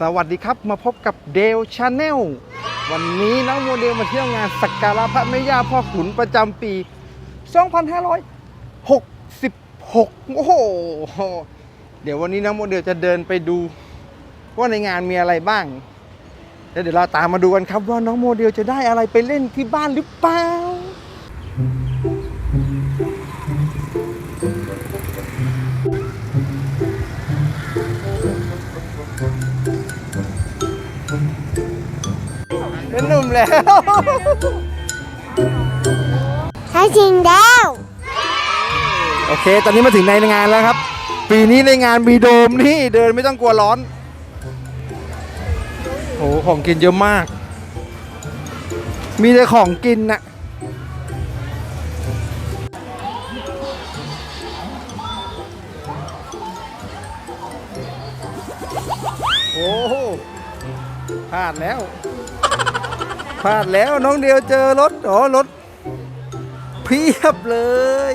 สวัสดีครับมาพบกับเดลชาแนลวันนี้น้องโมเดลมาเที่ยวงานสักการะพระแม่ย่าพ่อขุนประจำปี 2566 โอ้โห เดี๋ยววันนี้น้องโมเดลจะเดินไปดู ว่าในงานมีอะไรบ้าง แล้วเดี๋ยวเราตามมาดูกันครับว่าน้องโมเดลจะได้อะไรไปเล่นที่บ้านหรือเปล่า เป็นหนุ่มแล้วใช่จริงแล้วโอเค ตอนนี้มาถึงในงานแล้วครับ ปีนี้ในงานมีโดมนี่เดินไม่ต้องกลัวร้อน โอ้โหของกินเยอะมาก มีแต่ของกินน่ะ พลาดแล้วพลาดแล้วน้องเดียวเจอรถอ๋อรถเพียบเลย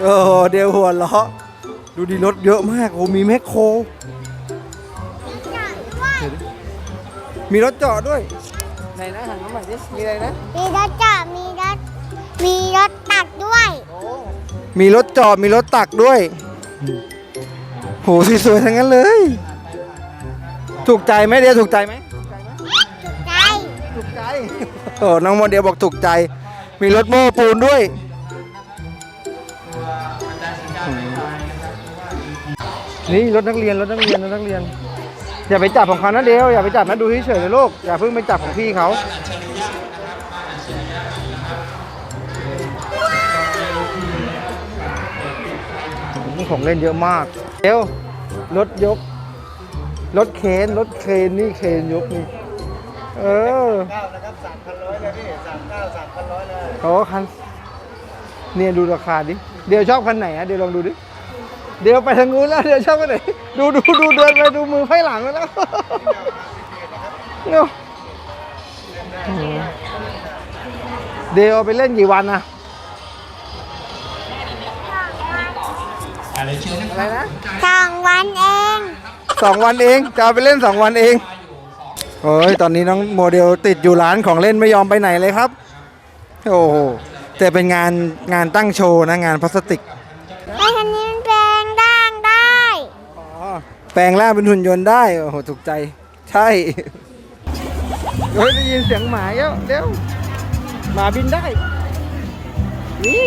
โอ้โหเดี๋ยวหัวเราะดูดิรถเยอะมากโอ้มีแมคโครมีรถจอดด้วยไหนนะหันมาใหม่ดิมีอะไรนะมีรถจอดมีรถมีรถตักด้วยมีรถจอดมีรถตักด้วยโหสวยๆทั้งนั้นเลย ถูกใจไหมเดียวถูกใจไหมใจถูกใจโอ้น้องโมเดลบอกถูกใจ มีรถโม้ปูนด้วยนี่รถนักเรียนรถนักเรียนรถนักเรียน อย่าไปจับของเขานะเดียวอย่าไปจับนะดูเฉยๆนะลูกอย่าเพิ่งไปจับของพี่เขานี่ของเล่นเยอะมากเดี๋ยวรถยก รถเคนรถเคนนี่เคนยกนี่ เออเก้านะครับสามพันร้อยเลยพี่สามเก้าสามพันร้อยเลยโอ้คัน เนี่ยดูราคาดิ เดี๋ยวชอบคันไหนอะเดี๋ยวลองดูดิ เดี๋ยวไปทางนู้นแล้ว เดี๋ยวชอบคันไหน ดูดูดูเดินไปดูมือไพ่หลังแล้วเนาะเดี๋ยวเอาไปเล่นกี่วันอะอะไรนะสองวันเอง สองวันเองจะเอาไปเล่นสองวันเองโอ้ยตอนนี้น้องโมเดลติดอยู่ร้านของเล่นไม่ยอมไปไหนเลยครับ โอ้โหแต่เป็นงานงานตั้งโชว์นะงานพลาสติกไอ้คันนี้มันแปลงด่างได้แปลงร่างเป็นหุ่นยนต์ได้โอ้โหถูกใจ ใช่เฮ้ยได้ยินเสียงหมาแล้วเร็วหมาบินได้นี่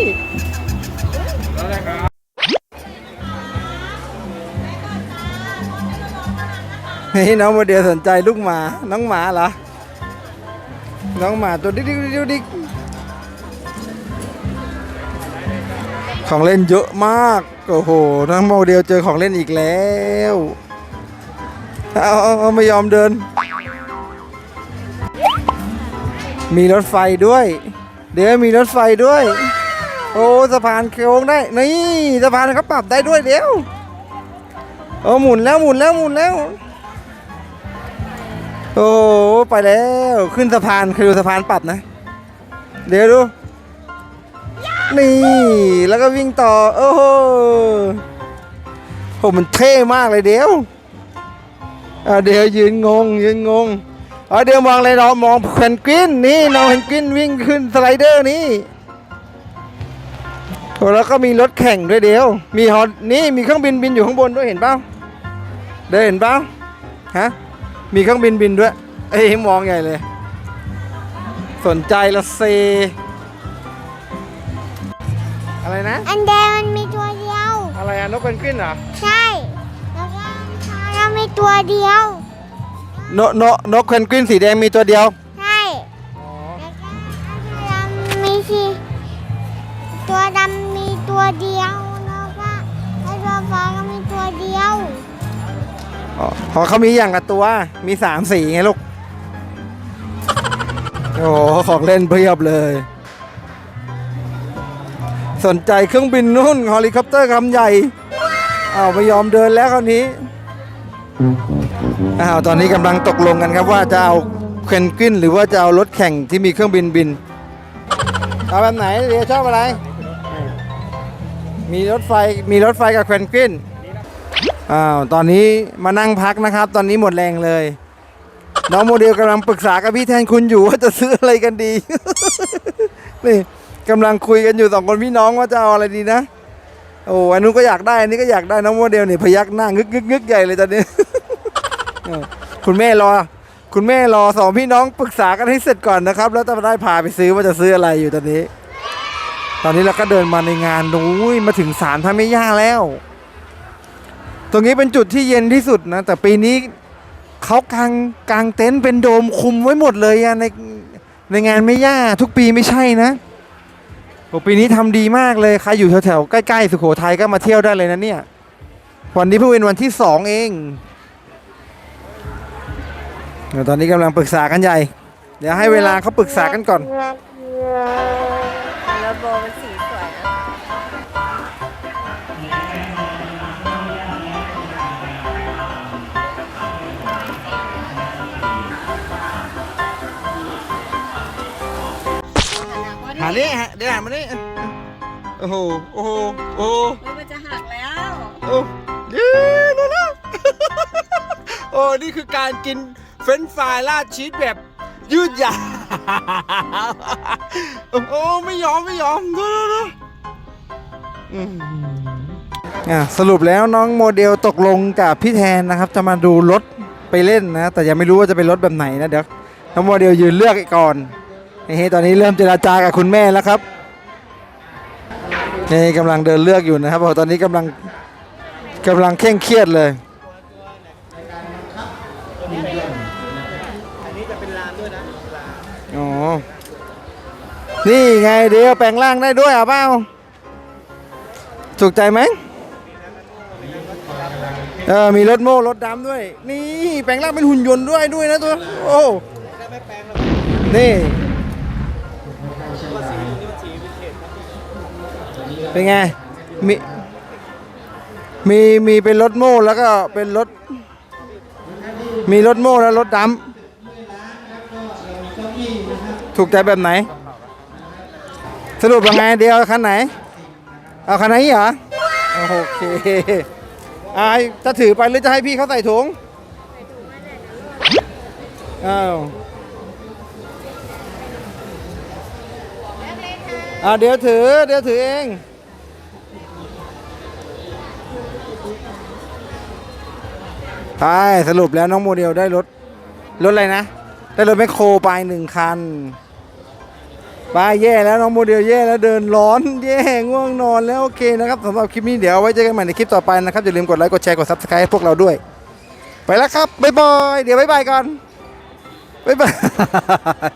นี่น้องโมเดลสนใจลูกหมา น้องหมาเหรอ น้องหมาตัวดิ๊กดิ๊กดิ๊กดิ๊กของเล่นเยอะมาก โอ้โห น้องโมเดลเจอของเล่นอีกแล้วเอาเอาไม่ยอมเดิน มีรถไฟด้วย เดี๋ยวมีรถไฟด้วย โอ้สะพานโค้งได้ นี่สะพานเขาปรับได้ด้วยเดี๋ยวโอ้หมุนแล้วหมุนแล้วหมุนแล้ว ไปแล้วขึ้นสะพานเคยดูสะพานปรับนะ เดี๋ยวดู นี่ แล้วก็วิ่งต่อ โอ้โหโหมันเท่มากเลยเดี๋ยวอ่าเดี๋ยวยืนงงยืนงงอ่าเดี๋ยวมองอะไรเรามองเพนกวินนี่น้องเพนกวินวิ่งขึ้นสไลเดอร์นี่โอ้แล้วก็มีรถแข่งด้วยเดี๋ยว มีฮอตนี่มีเครื่องบินบินอยู่ข้างบนด้วยเห็นเปล่าเดินเห็นเปล่าฮะมีเครื่องบินบินด้วย เอ้ยมองใหญ่เลย สนใจละเซ อะไรนะ อันเดงมันมีตัวเดียว อะไรอะนกเพนกวินเหรอใช่ แล้วก็แล้วมีตัวเดียว นกนกนกเพนกวินสีแดงมีตัวเดียว ใช่แล้วก็อันดำมีสีตัวดำมีตัวเดียวแล้วก็ไอ้ตัวฟ้าก็มีตัวเดียวอ๋ออ๋อเขามีอย่างละตัว มีสามสีไงลูก โอ้ของเล่นเพียบเลย สนใจเครื่องบินนู่นเฮลิคอปเตอร์ลำใหญ่อ้าวไม่ยอมเดินแล้วคราวนี้อ้าวตอนนี้กำลังตกลงกันครับว่าจะเอาเควนกวินหรือว่าจะเอารถแข่งที่มีเครื่องบินบินเอาแบบไหนเรียชอบอะไร มีรถไฟมีรถไฟกับเควนกวินอ้าวตอนนี้มานั่งพักนะครับ ตอนนี้หมดแรงเลย น้องโมเดลกำลังปรึกษากับพี่แทนคุณอยู่ว่าจะซื้ออะไรกันดี นี่กำลังคุยกันอยู่สองคนพี่น้องว่าจะเอาอะไรดีนะโอ้อันนู้นก็อยากได้อันนี้ก็อยากได้น้องโมเดลนี่พยักหน้างึกงึกงึกใหญ่เลยตอนนี้คุณแม่รอ คุณแม่รอสองพี่น้องปรึกษากันให้เสร็จก่อนนะครับ แล้วจะได้พาไปซื้อว่าจะซื้ออะไรอยู่ตอนนี้ ตอนนี้เราก็เดินมาในงานดูอุ้ยมาถึงศาลพระแม่ย่าแล้ว ตรงนี้เป็นจุดที่เย็นที่สุดนะแต่ปีนี้ เขากางกางเต็นท์เป็นโดมคุมไว้หมดเลยอะในในงานแม่ย่าทุกปีไม่ใช่นะโอ้ปีนี้ทำดีมากเลยใครอยู่แถวๆใกล้ๆสุโขทัยก็มาเที่ยวได้เลยนะเนี่ยวันนี้เพิ่งเป็นวันที่สองเองเดี๋ยวตอนนี้กำลังปรึกษากันใหญ่ เดี๋ยวให้เวลาเขาปรึกษากันก่อน แล้วโบมันสี หานี่ฮะเดี๋ยวหามานี่โอ้โหโอ้โหโอ้โหเฮ้ยมันจะหักแล้วโอ้เย้รู้แล้วโอ้นี่คือการกินเฟรนช์ฟรายราดชีสแบบยืดยาวโอ้ไม่ยอมไม่ยอมดูดูดูอืมอะสรุปแล้วน้องโมเดลตกลงกับพี่แทนนะครับ จะมาดูรถไปเล่นนะ แต่ยังไม่รู้ว่าจะเป็นรถแบบไหนนะเดี๋ยวน้องโมเดลยืนเลือกก่อน นี่ตอนนี้เริ่มเจราจากับคุณแม่แล้วครับนี่กำลังเดินเลือกอยู่นะครับตอนนี้กำลังกำลังเคร่งเครียดเลยอ๋อนี่ไงเดี๋ยวแปลงร่างได้ด้วยอะเปล่าถูกใจไหมเออมีรถโม่รถดำด้วย นี่แปลงร่างเป็นหุ่นยนต์ด้วยด้วยนะตัวโอ้ได้ไม่แปลงหนี่ เป็นไง มี มีมีเป็นรถโม่แล้วก็เป็นรถ มีรถโม่แล้วรถดำถูกใจแบบไหน สรุปยังไงเดียวคันไหน เอาคันไหนเหรอ โอเคอ่าจะถือไปหรือจะให้พี่เขาใส่ถุงอ้าวอ่าเดี๋ยวถือ เดี๋ยวถือเอง ใช่สรุปแล้วน้องโมเดลได้รถ รถอะไรนะ ได้รถแมคโครไปหนึ่งคันไปแย่แล้วน้องโมเดลแย่แล้วเดินร้อนแย่ง่วงนอนแล้วโอเคนะครับสำหรับคลิปนี้เดี๋ยวไว้เจอกันใหม่ในคลิปต่อไปนะครับอย่าลืมกดไลค์กดแชร์กด subscribe ให้พวกเราด้วย ไปแล้วครับบ๊ายบายเดี๋ยวบ๊ายบายก่อนบ๊ายบาย